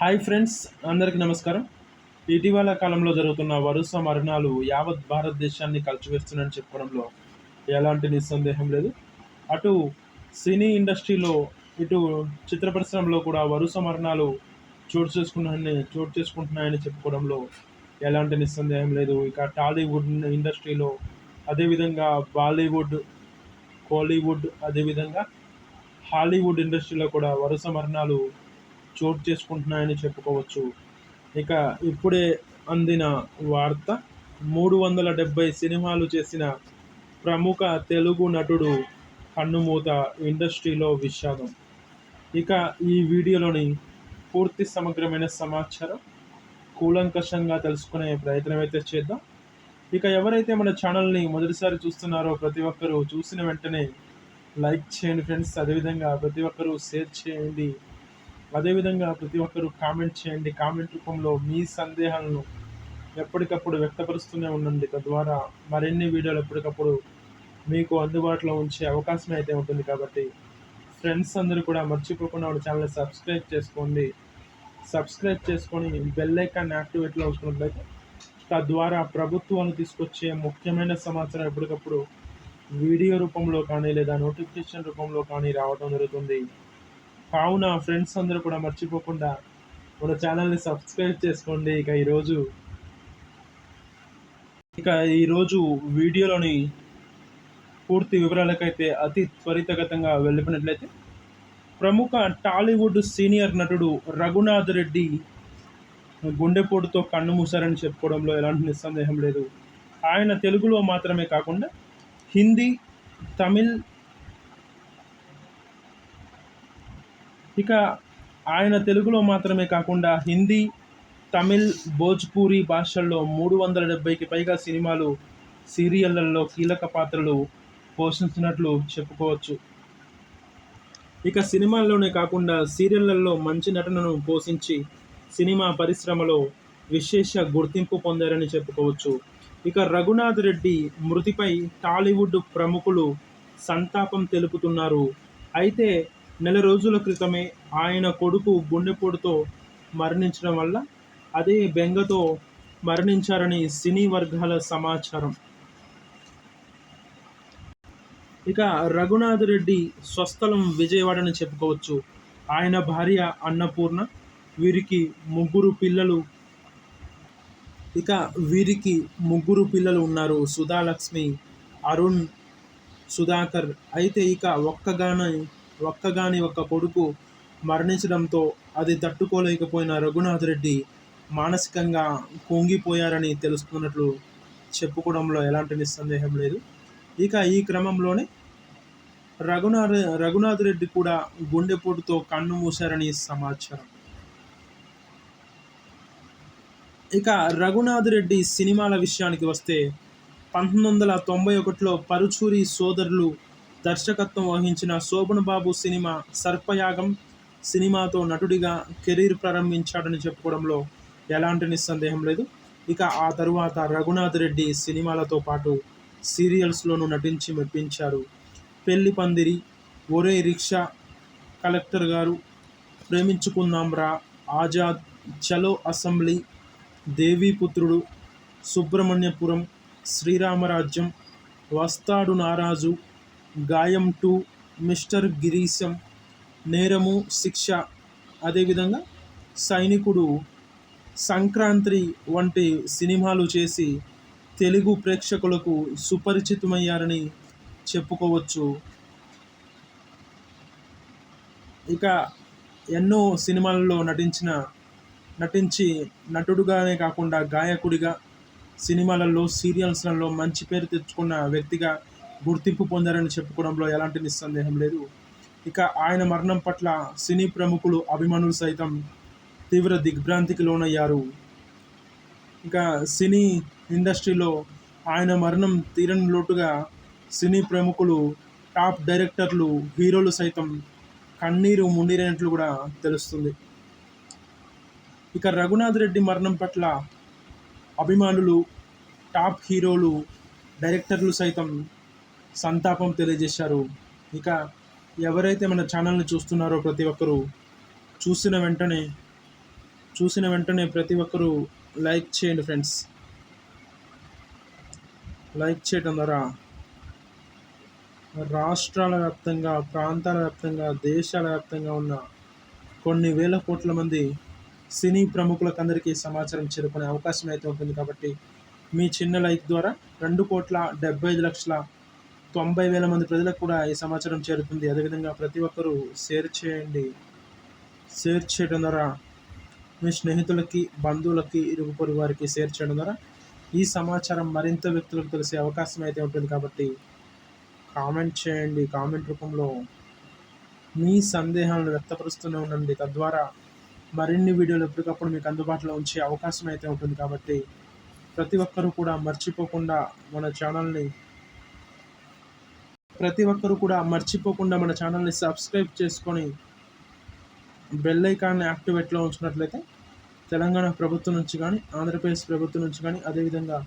Hi friends అందరికీ నమస్కారం. ఇటీవల కాలంలో జరుగుతున్న వరుస మరణాలు యావత్ భారతదేశాన్ని కలిచివేస్తున్నాయని చెప్పడంలో ఎలాంటి నిస్సందేహం లేదు. అటు సినీ ఇండస్ట్రీలో ఇటు చిత్ర పరిశ్రమలో కూడా వరుస మరణాలు చోటు చేసుకున్నాయని చోటు చేసుకుంటున్నాయని చెప్పుకోవడంలో ఎలాంటి నిస్సందేహం లేదు. ఇక టాలీవుడ్ ఇండస్ట్రీలో అదేవిధంగా బాలీవుడ్ కోలీవుడ్ అదేవిధంగా హాలీవుడ్ ఇండస్ట్రీలో కూడా వరుస మరణాలు చోటు చేసుకుంటున్నాయని చెప్పుకోవచ్చు. ఇక ఇప్పుడే అందిన వార్త మూడు వందల డెబ్బై సినిమాలు చేసిన ప్రముఖ తెలుగు నటుడు కన్నుమూత ఇండస్ట్రీలో విషాదం. ఇక ఈ వీడియోలోని పూర్తి సమగ్రమైన సమాచారం కూలంకషంగా తెలుసుకునే ప్రయత్నం అయితే చేద్దాం. ఇక ఎవరైతే మన ఛానల్ని మొదటిసారి చూస్తున్నారో ప్రతి ఒక్కరూ చూసిన వెంటనే లైక్ చేయండి ఫ్రెండ్స్. అదేవిధంగా ప్రతి ఒక్కరూ షేర్ చేయండి. అదేవిధంగా ప్రతి ఒక్కరూ కామెంట్ చేయండి. కామెంట్ రూపంలో మీ సందేహాలను ఎప్పటికప్పుడు వ్యక్తపరుస్తూనే ఉండండి. తద్వారా మరిన్ని వీడియోలు ఎప్పటికప్పుడు మీకు అందుబాటులో ఉంచే అవకాశం అయితే ఉంటుంది కాబట్టి ఫ్రెండ్స్ అందరూ కూడా మర్చిపోకుండా మన ఛానల్ సబ్స్క్రైబ్ చేసుకోండి. సబ్స్క్రైబ్ చేసుకొని బెల్ ఐకాన్ యాక్టివేట్లో ఉంచుకున్నట్లయితే తద్వారా ప్రభుత్వాలు తీసుకొచ్చే ముఖ్యమైన సమాచారం ఎప్పటికప్పుడు వీడియో రూపంలో కానీ లేదా నోటిఫికేషన్ రూపంలో కానీ రావడం జరుగుతుంది. కావున ఫ్రెండ్స్ అందరూ కూడా మర్చిపోకుండా మన ఛానల్ని సబ్స్క్రైబ్ చేసుకోండి. ఇక ఈరోజు ఇక ఈరోజు వీడియోలోని పూర్తి వివరాలకైతే అతి త్వరితగతంగా వెళ్ళిపోయినట్లయితే ప్రముఖ టాలీవుడ్ సీనియర్ నటుడు రఘునాథ్ రెడ్డి గుండెపోటుతో కన్ను మూశారని చెప్పుకోవడంలో ఎలాంటి నిస్సందేహం లేదు. ఆయన తెలుగులో మాత్రమే కాకుండా హిందీ తమిళ్ ఇక ఆయన తెలుగులో మాత్రమే కాకుండా హిందీ తమిళ్ భోజ్పూరి భాషల్లో మూడు వందల డెబ్బైకి పైగా సినిమాలు సీరియళ్ళలో కీలక పాత్రలు పోషించినట్లు చెప్పుకోవచ్చు. ఇక సినిమాల్లోనే కాకుండా సీరియళ్ళలో మంచి నటనను పోషించి సినిమా పరిశ్రమలో విశేష గుర్తింపు పొందారని చెప్పుకోవచ్చు. ఇక రఘునాథ్ రెడ్డి మృతిపై టాలీవుడ్ ప్రముఖులు సంతాపం తెలుపుతున్నారు. అయితే నెల రోజుల క్రితమే ఆయన కొడుకు గుండెపోటుతో మరణించడం వల్ల అదే బెంగతో మరణించారని సినీ వర్గాల సమాచారం. ఇక రఘునాథ్ రెడ్డి స్వస్థలం విజయవాడని చెప్పుకోవచ్చు. ఆయన భార్య అన్నపూర్ణ వీరికి ముగ్గురు పిల్లలు. ఇక వీరికి ముగ్గురు పిల్లలు ఉన్నారు. సుధాలక్ష్మి అరుణ్ సుధాకర్. అయితే ఇక ఒక్కగానే ఒక్కగాని ఒక్క కొడుకు మరణించడంతో అది తట్టుకోలేకపోయిన రఘునాథ్ రెడ్డి మానసికంగా కుంగిపోయారని తెలుసుకున్నట్లు చెప్పుకోవడంలో ఎలాంటి నిస్సందేహం లేదు. ఇక ఈ క్రమంలోనే రఘునాథ్ రఘునాథ్ రెడ్డి కూడా గుండెపోటుతో కన్ను మూశారని సమాచారం. ఇక రఘునాథ్ రెడ్డి సినిమాల విషయానికి వస్తే పంతొమ్మిది వందల తొంభై ఒకటిలో పరుచూరి సోదరులు దర్శకత్వం వహించిన శోభన్ బాబు సినిమా సర్పయాగం సినిమాతో నటుడిగా కెరీర్ ప్రారంభించాడని చెప్పుకోవడంలో ఎలాంటి నిస్సందేహం లేదు. ఇక ఆ తరువాత రఘునాథ్ రెడ్డి సినిమాలతో పాటు సీరియల్స్లోనూ నటించి మెప్పించారు. పెళ్ళి పందిరి ఒరే రిక్షా కలెక్టర్ గారు ప్రేమించుకుందాం రా ఆజాద్ చలో అసెంబ్లీ దేవీపుత్రుడు సుబ్రహ్మణ్యపురం శ్రీరామరాజ్యం వస్తాడు నారాజు గాయం టూ మిస్టర్ గిరీశం నేరము శిక్ష. అదేవిధంగా సైనికుడు సంక్రాంతి వంటి సినిమాలు చేసి తెలుగు ప్రేక్షకులకు సుపరిచితమయ్యారని చెప్పుకోవచ్చు. ఇక ఎన్నో సినిమాలలో నటించిన నటించి నటుడుగానే కాకుండా గాయకుడిగా సినిమాలలో సీరియల్స్లలో మంచి పేరు తెచ్చుకున్న వ్యక్తిగా గుర్తింపు పొందారని చెప్పుకోవడంలో ఎలాంటి నిస్సందేహం లేదు. ఇక ఆయన మరణం పట్ల సినీ ప్రముఖులు అభిమానులు సైతం తీవ్ర దిగ్భ్రాంతికి లోనయ్యారు. ఇక సినీ ఇండస్ట్రీలో ఆయన మరణం తీరని లోటుగా సినీ ప్రముఖులు టాప్ డైరెక్టర్లు హీరోలు సైతం కన్నీరు ముండిరైనట్లు కూడా తెలుస్తుంది. ఇక రఘునాథ్ రెడ్డి మరణం పట్ల అభిమానులు టాప్ హీరోలు డైరెక్టర్లు సైతం సంతాపం తెలియజేశారు. ఇక ఎవరైతే మన ఛానల్ని చూస్తున్నారో ప్రతి ఒక్కరూ చూసిన వెంటనే చూసిన వెంటనే ప్రతి ఒక్కరూ లైక్ చేయండి ఫ్రెండ్స్. లైక్ చేయడం ద్వారా రాష్ట్రాల వ్యాప్తంగా ప్రాంతాల వ్యాప్తంగా దేశాల వ్యాప్తంగా ఉన్న కొన్ని వేల కోట్ల మంది సినీ ప్రముఖులకు అందరికీ సమాచారం చేరుకునే అవకాశం అయితే ఉంటుంది కాబట్టి మీ చిన్న లైక్ ద్వారా రెండు కోట్ల డెబ్బై ఐదు లక్షల తొంభై వేల మంది ప్రజలకు కూడా ఈ సమాచారం చేరుతుంది అదేవిధంగా ప్రతి ఒక్కరూ షేర్ చేయండి. షేర్ చేయడం ద్వారా మీ స్నేహితులకి బంధువులకి ఇరుగు పొరుగు వారికి షేర్ చేయడం ద్వారా ఈ సమాచారం మరింత వ్యక్తులకు తెలిసే అవకాశం అయితే ఉంటుంది కాబట్టి కామెంట్ చేయండి. కామెంట్ రూపంలో మీ సందేహాలను వ్యక్తపరుస్తూనే ఉండండి. తద్వారా మరిన్ని వీడియోలు ఎప్పటికప్పుడు మీకు అందుబాటులో ఉంచే అవకాశం అయితే ఉంటుంది కాబట్టి ప్రతి ఒక్కరూ కూడా మర్చిపోకుండా మన ఛానల్ని ప్రతి ఒక్కరూ కూడా మర్చిపోకుండా మన ఛానల్ని సబ్స్క్రైబ్ చేసుకొని బెల్ ఐకాన్ని యాక్టివేట్లో ఉంచినట్లయితే తెలంగాణ ప్రభుత్వం నుంచి కానీ ఆంధ్రప్రదేశ్ ప్రభుత్వం నుంచి కానీ అదేవిధంగా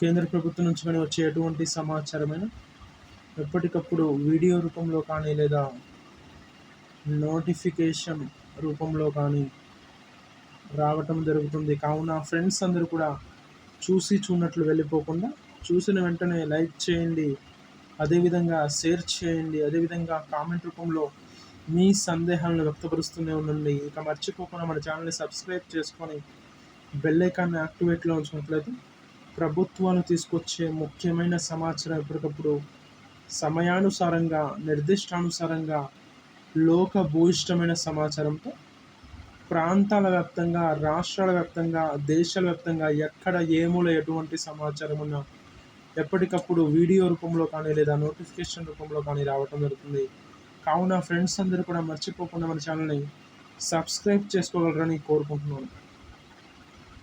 కేంద్ర ప్రభుత్వం నుంచి కానీ వచ్చే ఎటువంటి సమాచారమైన ఎప్పటికప్పుడు వీడియో రూపంలో కానీ లేదా నోటిఫికేషన్ రూపంలో కానీ రావటం జరుగుతుంది. కావున ఫ్రెండ్స్ అందరూ కూడా చూసి చూడనట్లు వెళ్ళిపోకుండా చూసిన వెంటనే లైక్ చేయండి. అదేవిధంగా షేర్ చేయండి. అదేవిధంగా కామెంట్ రూపంలో మీ సందేహాలను వ్యక్తపరుస్తూనే ఉండండి. ఇక మర్చిపోకుండా మన ఛానల్ని సబ్స్క్రైబ్ చేసుకొని బెల్ ఐకాన్ని యాక్టివేట్లో ఉంచినట్లయితే ప్రభుత్వాలు తీసుకొచ్చే ముఖ్యమైన సమాచారం ఎప్పటికప్పుడు సమయానుసారంగా నిర్దిష్టానుసారంగా లోక భూయిష్టమైన సమాచారంతో ప్రాంతాల వ్యాప్తంగా రాష్ట్రాల వ్యాప్తంగా దేశాల వ్యాప్తంగా ఎక్కడ ఏముల ఎటువంటి సమాచారం ఉన్నా ఎప్పటికప్పుడు వీడియో రూపంలో కానీ లేదా నోటిఫికేషన్ రూపంలో కానీ రావటం జరుగుతుంది. కావున ఫ్రెండ్స్ అందరూ కూడా మర్చిపోకుండా మన ఛానల్ని సబ్స్క్రైబ్ చేసుకోగలరని కోరుకుంటున్నాను.